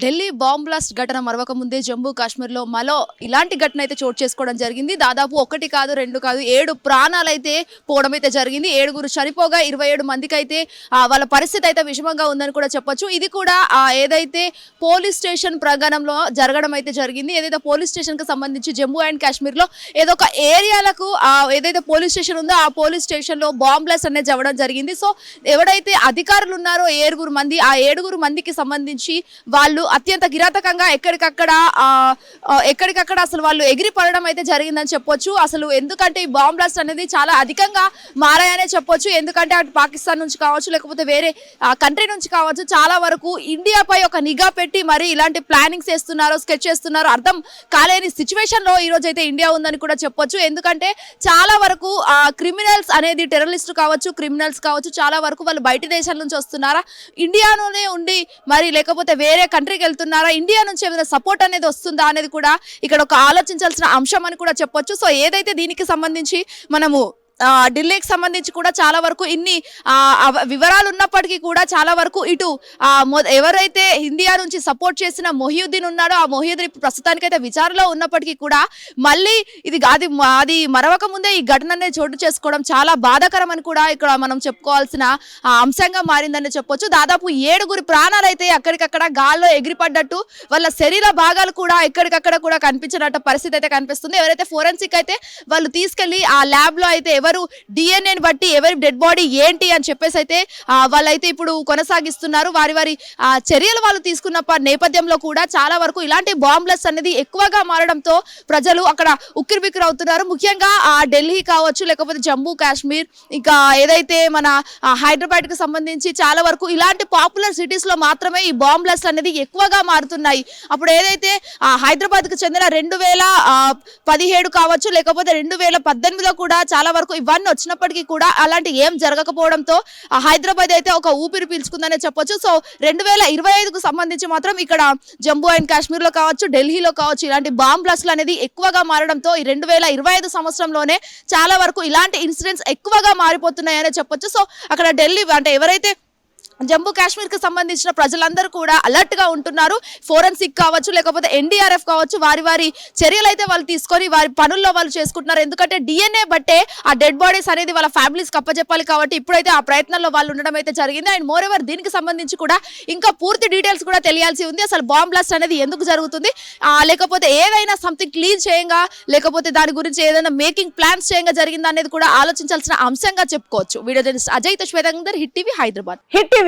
Delhi bomb blast ఘటన మరవక ముందే జమ్మూ కాశ్మీర్లో మరో ఇలాంటి ఘటన అయితే చోటు చేసుకోవడం జరిగింది. దాదాపు ఒకటి కాదు రెండు కాదు ఏడు ప్రాణాలు అయితే పోవడం అయితే జరిగింది. ఏడుగురు చనిపోగా ఇరవై ఏడు మందికి అయితే వాళ్ళ పరిస్థితి అయితే విషమంగా ఉందని కూడా చెప్పొచ్చు. ఇది కూడా ఏదైతే పోలీస్ స్టేషన్ ప్రాంగణంలో జరగడం అయితే జరిగింది. ఏదైతే పోలీస్ స్టేషన్కి సంబంధించి జమ్మూ అండ్ కాశ్మీర్లో ఏదో ఒక ఏరియాలకు ఏదైతే పోలీస్ స్టేషన్ ఉందో ఆ పోలీస్ స్టేషన్లో బాంబ్ బ్లాస్ట్ అనేది జరగడం జరిగింది. సో ఎవడైతే అధికారులు ఉన్నారో ఏడుగురు మంది ఆ ఏడుగురు మందికి సంబంధించి వాళ్ళు అత్యంత గిరాతకంగా ఎక్కడికక్కడ ఎక్కడికక్కడ అసలు వాళ్ళు ఎగిరి పడడం అయితే జరిగిందని చెప్పొచ్చు. అసలు ఎందుకంటే ఈ బాంబ్ బ్లాస్ట్ అనేది చాలా అధికంగా మారాయనే చెప్పొచ్చు. ఎందుకంటే అటు పాకిస్తాన్ నుంచి కావచ్చు లేకపోతే వేరే కంట్రీ నుంచి కావచ్చు చాలా వరకు ఇండియాపై ఒక నిఘా పెట్టి మరి ఇలాంటి ప్లానింగ్స్ చేస్తున్నారు స్కెచ్ చేస్తున్నారు అర్థం కాలేని సిచ్యువేషన్లో ఈరోజు అయితే ఇండియా ఉందని కూడా చెప్పొచ్చు. ఎందుకంటే చాలా వరకు క్రిమినల్స్ అనేది టెర్రరిస్ట్ కావచ్చు క్రిమినల్స్ కావచ్చు చాలా వరకు వాళ్ళు బయట దేశాల నుంచి వస్తున్నారా? ఇండియాలోనే ఉండి మరి లేకపోతే వేరే కంట్రీ కంట్రీకి వెళ్తున్నారా? ఇండియా నుంచి ఏమైనా సపోర్ట్ అనేది వస్తుందా అనేది కూడా ఇక్కడ ఒక ఆలోచించాల్సిన అంశం అని కూడా చెప్పొచ్చు. సో ఏదైతే దీనికి సంబంధించి మనము ఢిల్లీకి సంబంధించి కూడా చాలా వరకు ఇన్ని వివరాలు ఉన్నప్పటికీ కూడా చాలా వరకు ఇటు మొ- ఎవరైతే ఇండియా నుంచి సపోర్ట్ చేసిన మొహియుద్దీన్ ఉన్నాడో ఆ మొహియుద్దీన్ ఇప్పుడు ప్రస్తుతానికైతే విచారణలో ఉన్నప్పటికీ కూడా మళ్ళీ ఇది అది అది మరవక ముందే ఈ ఘటన అనేది చోటు చేసుకోవడం చాలా బాధాకరం అని కూడా ఇక్కడ మనం చెప్పుకోవాల్సిన అంశంగా మారిందని చెప్పొచ్చు. దాదాపు ఏడుగురి ప్రాణాలు అయితే అక్కడికక్కడ గాల్లో ఎగిరిపడ్డట్టు వాళ్ళ శరీర భాగాలు కూడా ఎక్కడికక్కడ కూడా కనిపించినట్టు పరిస్థితి అయితే కనిపిస్తుంది. ఎవరైతే ఫోరెన్సిక్ అయితే వాళ్ళు తీసుకెళ్ళి ఆ ల్యాబ్లో అయితే ఎవరు డిఎన్ఏని బట్టి ఎవరి డెడ్ బాడీ ఏంటి అని చెప్పేసి అయితే వాళ్ళైతే ఇప్పుడు కొనసాగిస్తున్నారు. వారి వారి చర్యలు వాళ్ళు తీసుకున్న నేపథ్యంలో కూడా చాలా వరకు ఇలాంటి బాంబ్లెస్ అనేది ఎక్కువగా మారడంతో ప్రజలు అక్కడ ఉక్కిరిబిక్కిరి అవుతున్నారు. ముఖ్యంగా ఆ ఢిల్లీ కావచ్చు లేకపోతే జమ్మూ కాశ్మీర్ ఇంకా ఏదైతే మన హైదరాబాద్కి సంబంధించి చాలా వరకు ఇలాంటి పాపులర్ సిటీస్లో మాత్రమే ఈ బాంబ్లెస్ అనేది ఎక్కువగా మారుతున్నాయి. అప్పుడు ఏదైతే హైదరాబాద్కు చెందిన రెండు వేల పదిహేడు కావచ్చు లేకపోతే రెండు వేల పద్దెనిమిదిలో కూడా చాలా వరకు ఇవన్నీ వచ్చినప్పటికీ కూడా అలాంటి ఏం జరగకపోవడంతో ఆ, హైదరాబాద్ అయితే ఒక ఊపిరి పీల్చుకుందనే చెప్పొచ్చు. సో రెండు వేల ఇరవై ఐదుకు సంబంధించి మాత్రం ఇక్కడ జమ్మూ అండ్ కాశ్మీర్లో కావచ్చు ఢిల్లీలో కావచ్చు ఇలాంటి బాంబ్ బ్లాస్ట్లు అనేది ఎక్కువగా మారడంతో ఈ రెండు వేల ఇరవై ఐదు సంవత్సరంలోనే చాలా వరకు ఇలాంటి ఇన్సిడెంట్స్ ఎక్కువగా మారిపోతున్నాయనే చెప్పొచ్చు. సో అక్కడ ఢిల్లీ అంటే ఎవరైతే జమ్మూ కాశ్మీర్కి సంబంధించిన ప్రజలందరూ కూడా అలర్ట్గా ఉంటున్నారు. ఫోరెన్సిక్ కావచ్చు లేకపోతే ఎన్డీఆర్ఎఫ్ కావచ్చు వారి వారి చర్యలు అయితే వాళ్ళు తీసుకొని వారి పనుల్లో వాళ్ళు చేసుకుంటున్నారు. ఎందుకంటే డిఎన్ఏ బట్టే ఆ డెడ్ బాడీస్ అనేది వాళ్ళ ఫ్యామిలీస్ కప్పచెప్పాలి కాబట్టి ఇప్పుడైతే ఆ ప్రయత్నంలో వాళ్ళు ఉండడం అయితే జరిగింది. అండ్ మోర్ ఎవర్ దీనికి సంబంధించి కూడా ఇంకా పూర్తి డీటెయిల్స్ కూడా తెలియాల్సి ఉంది. అసలు బాంబ్ బ్లాస్ట్ అనేది ఎందుకు జరుగుతుంది? లేకపోతే ఏదైనా సంథింగ్ క్లీన్ చేయంగా లేకపోతే దాని గురించి ఏదైనా మేకింగ్ ప్లాన్స్ చేయంగా జరిగిందా అనేది కూడా ఆలోచించాల్సిన అంశంగా చెప్పుకోవచ్చు. Video Ajay hit TV Hyderabad. Hit TV